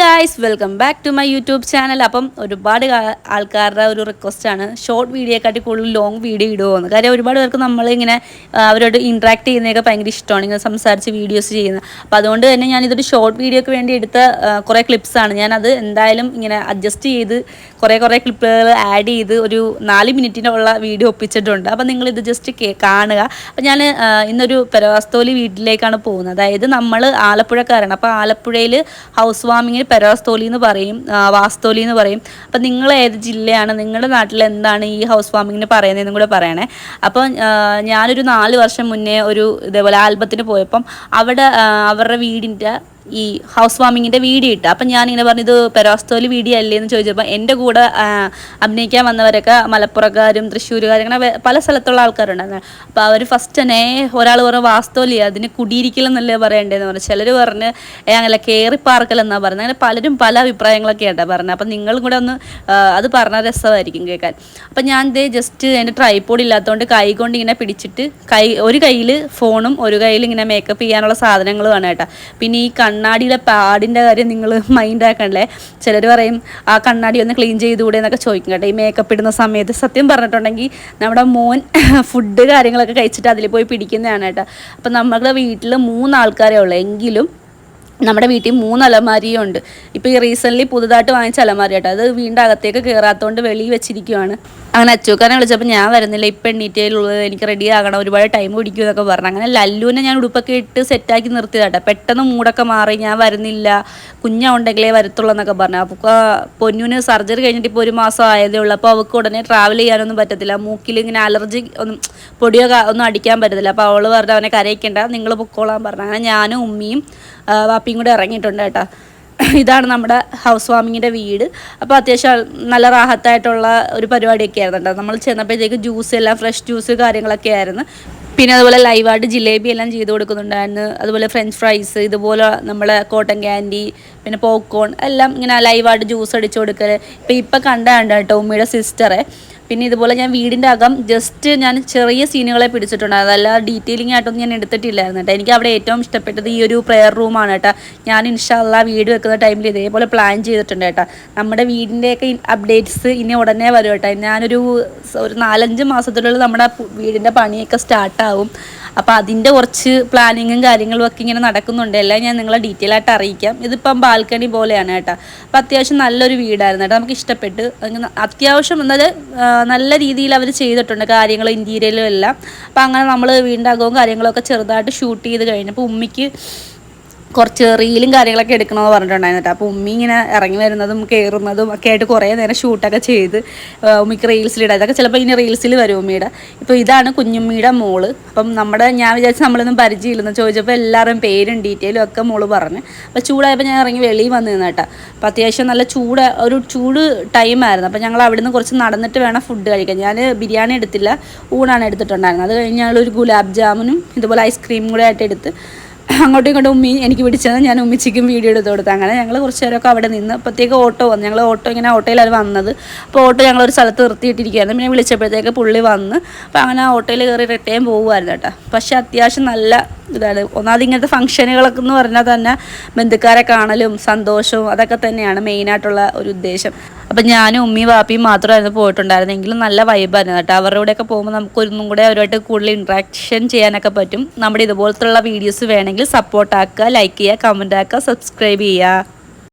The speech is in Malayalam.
Guys welcome back to my YouTube channel അപ്പം ഒരുപാട് ആൾക്കാരുടെ ഒരു റിക്വസ്റ്റാണ് ഷോർട്ട് വീഡിയോക്കാട്ടി കൂടുതൽ ലോങ് വീഡിയോ ഇടുമോന്ന് കാര്യം ഒരുപാട് പേർക്ക് നമ്മളിങ്ങനെ അവരോട് ഇൻട്രാക്ട് ചെയ്യുന്നതൊക്കെ ഭയങ്കര ഇഷ്ടമാണ്. ഇങ്ങനെ സംസാരിച്ച് വീഡിയോസ് ചെയ്യുന്നത് അപ്പം അതുകൊണ്ട് തന്നെ ഞാൻ ഇതൊരു ഷോർട്ട് വീഡിയോക്ക് വേണ്ടി എടുത്ത കുറേ ക്ലിപ്സാണ് ഞാനത് എന്തായാലും ഇങ്ങനെ അഡ്ജസ്റ്റ് ചെയ്ത് കുറേ കുറേ ക്ലിപ്പുകൾ ആഡ് ചെയ്ത് ഒരു നാല് മിനിറ്റിനുള്ള വീഡിയോ ഒപ്പിച്ചിട്ടുണ്ട്. അപ്പം നിങ്ങളിത് ജസ്റ്റ് കാണുക. അപ്പം ഞാൻ ഇന്നൊരു പെരവാസ്തോലി വീട്ടിലേക്കാണ് പോകുന്നത്. അതായത് നമ്മൾ ആലപ്പുഴക്കാരാണ്. അപ്പോൾ ആലപ്പുഴയിൽ ഹൗസ് വാമിങ്ങിന് പെരവാസ്തോലി എന്ന് പറയും വാസ്തോലി എന്ന് പറയും. അപ്പം നിങ്ങൾ ഏത് ജില്ലയാണ് നിങ്ങളുടെ നാട്ടിൽ എന്താണ് ഈ ഹൗസ് വാമിങ്ങിന് പറയുന്നതെന്നും കൂടെ പറയണേ. അപ്പം ആ, ഞാനൊരു നാല് വർഷം മുന്നേ ഒരു ഇതേപോലെ ആൽബത്തിന് പോയപ്പം അവിടെ അവരുടെ വീടിന്റെ ഈ ഹൗസ് വാമിങ്ങിന്റെ വീഡിയോ ഇട്ട്. അപ്പം ഞാനിങ്ങനെ പറഞ്ഞു ഇത് പെരോസ്തോലി വീഡിയോ അല്ലേ? എന്ന് ചോദിച്ചപ്പോൾ എന്റെ കൂടെ അഭിനയിക്കാൻ വന്നവരൊക്കെ മലപ്പുറക്കാരും തൃശ്ശൂരുകാരും അങ്ങനെ പല സ്ഥലത്തുള്ള ആൾക്കാരുണ്ടായിരുന്നു. അപ്പോൾ അവർ ഫസ്റ്റ് തന്നെ ഒരാൾ പറഞ്ഞു വാസ്തോലി അതിന് കുടിയിരിക്കലെന്നല്ലേ പറയണ്ടേന്ന് പറഞ്ഞു. ചിലർ പറഞ്ഞ് അങ്ങനെ കയറി പാർക്കലെന്നാണ് പറഞ്ഞത്. അങ്ങനെ പലരും പല അഭിപ്രായങ്ങളൊക്കെ ആയിട്ടാണ് പറഞ്ഞത്. അപ്പം നിങ്ങളും കൂടെ ഒന്ന് അത് പറഞ്ഞ രസമായിരിക്കും കേൾക്കാൻ. അപ്പം ഞാൻ ഇതേ ജസ്റ്റ് എന്റെ ട്രൈപോഡ് ഇല്ലാത്തതുകൊണ്ട് കൈ കൊണ്ട് ഇങ്ങനെ പിടിച്ചിട്ട് കൈ ഒരു കയ്യിൽ ഫോണും ഒരു കയ്യിൽ ഇങ്ങനെ മേക്കപ്പ് ചെയ്യാനുള്ള സാധനങ്ങളും ആണ് കേട്ടോ. പിന്നെ ഈ കണ്ണാടിയിലെ പാടിന്റെ കാര്യം നിങ്ങൾ മൈൻഡ് ആക്കണല്ലേ ചിലർ പറയും ആ കണ്ണാടി ഒന്ന് ക്ലീൻ ചെയ്തുകൂടെ എന്നൊക്കെ ചോദിക്കും കേട്ടോ. ഈ മേക്കപ്പ് ഇടുന്ന സമയത്ത് സത്യം പറഞ്ഞിട്ടുണ്ടെങ്കിൽ നമ്മുടെ മോൻ ഫുഡ് കാര്യങ്ങളൊക്കെ കഴിച്ചിട്ട് അതിൽ പോയി പിടിക്കുന്നതാണ് കേട്ടോ. അപ്പം നമ്മുടെ വീട്ടിൽ മൂന്നാൾക്കാരേ ഉള്ളൂ. എങ്കിലും നമ്മുടെ വീട്ടിൽ മൂന്ന് അലമാരിയും ഉണ്ട്. ഇപ്പോൾ ഈ റീസെന്റ്ലി പുതുതായിട്ട് വാങ്ങിച്ച അലമാരി കേട്ടോ. അത് വീണ്ടും അകത്തേക്ക് കയറാത്തതുകൊണ്ട് വെളിയിൽ വെച്ചിരിക്കുവാണ്. അങ്ങനെ അച്ചുക്കാരനെ വിളിച്ചപ്പോൾ ഞാൻ വരുന്നില്ല ഇപ്പം എണ്ണീറ്റയിലുള്ളത് എനിക്ക് റെഡി ആകണം ഒരുപാട് ടൈം പിടിക്കും എന്നൊക്കെ പറഞ്ഞു. അങ്ങനെ ലല്ലുവിനെ ഞാൻ ഉടുപ്പൊക്കെ ഇട്ട് സെറ്റാക്കി നിർത്തിയതാട്ടെ പെട്ടെന്ന് മൂടൊക്കെ മാറി ഞാൻ വരുന്നില്ല കുഞ്ഞുണ്ടെങ്കിലേ വരത്തുള്ളൂ എന്നൊക്കെ പറഞ്ഞു. അപ്പോൾ പൊന്നുവിന് സർജറി കഴിഞ്ഞിട്ട് ഇപ്പോൾ ഒരു മാസം ആയതേ ഉള്ളൂ. അപ്പോൾ അവൾക്ക് ഉടനെ ട്രാവൽ ചെയ്യാനൊന്നും പറ്റത്തില്ല. മൂക്കിൽ ഇങ്ങനെ അലർജി ഒന്നും പൊടിയോ ഒന്നും അടിക്കാൻ പറ്റത്തില്ല. അപ്പോൾ അവൾ പറഞ്ഞു അവനെ കരയിക്കേണ്ട നിങ്ങൾ പൊക്കോളാൻ പറഞ്ഞു. അങ്ങനെ ഞാനും ഉമ്മിയും വാപ്പിയും കൂടെ ഇറങ്ങിയിട്ടുണ്ട് കേട്ടോ ഇതാണ് നമ്മുടെ ഹൗസ് വാമിങ്ങിന്റെ വീട്. അപ്പോൾ അത്യാവശ്യം നല്ല റാഹത്തായിട്ടുള്ള ഒരു പരിപാടിയൊക്കെ ആയിരുന്നു കേട്ടോ. നമ്മൾ ചെന്നപ്പോഴത്തേക്ക് ജ്യൂസ് എല്ലാം ഫ്രഷ് ജ്യൂസ് കാര്യങ്ങളൊക്കെ ആയിരുന്നു. പിന്നെ അതുപോലെ ലൈവായിട്ട് ജിലേബി എല്ലാം ചെയ്ത് കൊടുക്കുന്നുണ്ടായിരുന്നു. അതുപോലെ ഫ്രഞ്ച് ഫ്രൈസ് ഇതുപോലെ നമ്മളെ കോട്ടൺ ക്യാൻഡി പിന്നെ പോപ്കോൺ എല്ലാം ഇങ്ങനെ ലൈവായിട്ട് ജ്യൂസ് അടിച്ചു കൊടുക്കൽ ഇപ്പം ഇപ്പം കണ്ടാണ്ട് കേട്ടോ ഉമ്മയുടെ സിസ്റ്ററെ പിന്നെ ഇതുപോലെ ഞാൻ വീടിന്റെ അകം ജസ്റ്റ് ഞാൻ ചെറിയ സീനുകളെ പിടിച്ചിട്ടുണ്ട്. അതല്ല ഡീറ്റെയിലിംഗ് ആയിട്ടൊന്നും ഞാൻ എടുത്തിട്ടില്ലായിരുന്നു കേട്ടോ. എനിക്ക് അവിടെ ഏറ്റവും ഇഷ്ടപ്പെട്ടത് ഈ ഒരു പ്രെയർ റൂമാണ് കേട്ടോ. ഞാൻ ഇൻഷാല്ല വീട് വെക്കുന്ന ടൈമിൽ ഇതേപോലെ പ്ലാൻ ചെയ്തിട്ടുണ്ട് കേട്ടോ. നമ്മുടെ വീടിന്റെയൊക്കെ അപ്ഡേറ്റ്സ് ഇനി ഉടനെ വരും കേട്ടോ. ഞാനൊരു ഒരു നാലഞ്ച് മാസത്തിനുള്ളിൽ നമ്മുടെ വീടിന്റെ പണിയൊക്കെ സ്റ്റാർട്ടാവും അപ്പോൾ അതിന്റെ കുറച്ച് പ്ലാനിങ്ങും കാര്യങ്ങളും ഒക്കെ ഇങ്ങനെ നടക്കുന്നുണ്ട്. എല്ലാം ഞാൻ നിങ്ങളെ ഡീറ്റെയിൽ ആയിട്ട് അറിയിക്കാം. ഇതിപ്പം ബാൽക്കണി പോലെയാണ് കേട്ടോ. അപ്പോൾ അത്യാവശ്യം നല്ലൊരു വീടായിരുന്നു കേട്ടോ. നമുക്ക് ഇഷ്ടപ്പെട്ട്. അത്യാവശ്യം എന്നത് നല്ല രീതിയിൽ അവർ ചെയ്തിട്ടുണ്ട് കാര്യങ്ങൾ ഇന്റീരിയലും എല്ലാം. അപ്പോൾ അങ്ങനെ നമ്മൾ അകവും കാര്യങ്ങളൊക്കെ ചെറുതായിട്ട് ഷൂട്ട് ചെയ്ത് കഴിഞ്ഞപ്പോൾ ഉമ്മിക്ക് കുറച്ച് റീലും കാര്യങ്ങളൊക്കെ എടുക്കണമെന്ന് പറഞ്ഞിട്ടുണ്ടായിരുന്നു അപ്പോൾ ഉമ്മി ഇങ്ങനെ ഇറങ്ങി വരുന്നതും കയറുന്നതും ഒക്കെ ആയിട്ട് കുറേ നേരം ഷൂട്ടൊക്കെ ചെയ്ത് ഉമ്മിക്ക് റീൽസിലിടാം ഇതൊക്കെ ചിലപ്പോൾ ഇനി റീൽസിൽ വരും ഉമ്മിയുടെ. ഇപ്പോൾ ഇതാണ് കുഞ്ഞുമ്മിയുടെ മോൾ. അപ്പം നമ്മുടെ ഞാൻ വിചാരിച്ചു നമ്മളൊന്നും പരിചയമില്ലെന്ന് ചോദിച്ചപ്പോൾ എല്ലാവരും പേരും ഡീറ്റെയിലും ഒക്കെ മോൾ പറഞ്ഞു. അപ്പോൾ ചൂടായപ്പോൾ ഞാൻ ഇറങ്ങി വെളിയിൽ വന്നു നിന്ന് കേട്ടോ. അപ്പോൾ അത്യാവശ്യം നല്ല ചൂട് ഒരു ചൂട് ടൈമായിരുന്നു അപ്പോൾ ഞങ്ങൾ അവിടെ നിന്ന് കുറച്ച് നടന്നിട്ട് വേണം ഫുഡ് കഴിക്കാൻ. ഞാൻ ബിരിയാണി എടുത്തില്ല ഊണാണ് എടുത്തിട്ടുണ്ടായിരുന്നത്. അത് കഴിഞ്ഞ് ഞങ്ങൾ ഒരു ഗുലാബ് ജാമുനും ഇതുപോലെ ഐസ്ക്രീമും കൂടെ ആയിട്ട് എടുത്ത് അങ്ങോട്ടും ഇങ്ങോട്ടും ഉമ്മി എനിക്ക് പിടിച്ചത്. ഞാൻ ഉമ്മിച്ചിക്കും വീഡിയോ എടുത്ത് കൊടുത്തു. അങ്ങനെ ഞങ്ങൾ കുറച്ച് നേരമൊക്കെ അവിടെ നിന്ന് അപ്പോഴത്തേക്ക് ഓട്ടോ വന്നു. ഞങ്ങൾ ഓട്ടോ ഇങ്ങനെ ഓട്ടോയിലാണ് വന്നത്. അപ്പോൾ ഓട്ടോ ഞങ്ങൾ ഒരു സ്ഥലത്ത് നിർത്തിയിട്ടിരിക്കുകയായിരുന്നു. പിന്നെ വിളിച്ചപ്പോഴത്തേക്ക് പുള്ളി വന്ന്. അപ്പോൾ അങ്ങനെ ഓട്ടോയിൽ കയറി റിട്ടേൺ പോകുമായിരുന്നു കേട്ടോ. പക്ഷേ അത്യാവശ്യം നല്ല ഇതാണ്. ഒന്നാമത് ഇങ്ങനത്തെ ഫംഗ്ഷനുകളൊക്കെ എന്ന് പറഞ്ഞാൽ തന്നെ ബന്ധുക്കാരെ കാണലും സന്തോഷവും അതൊക്കെ തന്നെയാണ് മെയിനായിട്ടുള്ള ഒരു ഉദ്ദേശം. അപ്പം ഞാനും ഉമ്മയും വാപ്പിയും മാത്രമായിരുന്നു പോയിട്ടുണ്ടായിരുന്നെങ്കിലും നല്ല വൈബായിരുന്നു കേട്ടോ. അവരുടെ കൂടെയൊക്കെ പോകുമ്പോൾ നമുക്ക് ഒന്നും കൂടെ അവരുമായിട്ട് കൂടുതൽ ഇൻട്രാക്ഷൻ ചെയ്യാനൊക്കെ പറ്റും. നമ്മുടെ ഇതുപോലത്തുള്ള വീഡിയോസ് വേണമെങ്കിൽ സപ്പോർട്ടാക്കുക ലൈക്ക് ചെയ്യുക കമന്റ് ആക്കുക സബ്സ്ക്രൈബ് ചെയ്യുക.